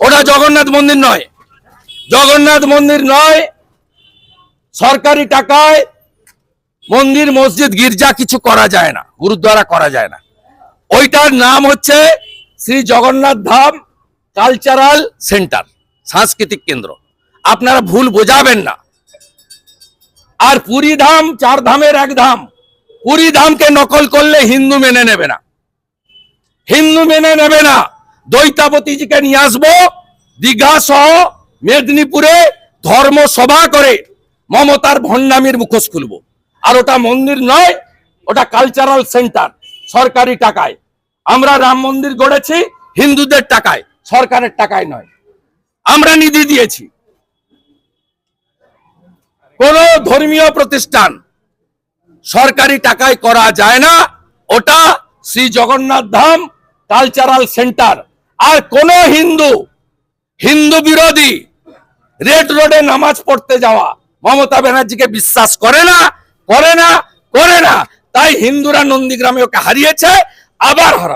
ওটা জগন্নাথ মন্দির নয়। জগন্নাথ মন্দির নয়। সরকারি টাকায় মন্দির মসজিদ গির্জা কিছু করা যায় না গুরুদ্বারা করা যায় না। ওইটার নাম হচ্ছে শ্রী জগন্নাথ ধাম কালচারাল সেন্টার সাংস্কৃতিক কেন্দ্র। আপনারা ভুল বোঝাবেন না। আর পুরী ধাম চার ধামের এক ধাম। পুরী ধামকে নকল করলে হিন্দু মেনে নেবে না। হিন্দু মেনে নেবে না। দৈতাপতিজিকে নিয়ে আসব, দীঘা সহ মেদিনীপুরে ধর্ম সভা করে মমতার ভণ্ডামির মুখোশ খুলব। আর ওটা মন্দির নয়, ওটা কালচারাল সেন্টার সরকারি টাকায়। আমরা রাম মন্দির গড়েছি হিন্দুদের টাকায়, সরকারের টাকায় নয়। আমরা নিধি দিয়েছি। কোন ধর্মীয় প্রতিষ্ঠান সরকারি টাকায় করা যায় না। ওটা শ্রী জগন্নাথ ধাম কালচারাল সেন্টার আর কোন হিন্দু হিন্দু বিরোধী রেড রোডে নামাজ পড়তে যাওয়া মমতা ব্যানার্জিকে বিশ্বাস করে না করে না করে না। তাই হিন্দুরা নন্দীগ্রামে ওকে হারিয়েছে, আবার হারাবে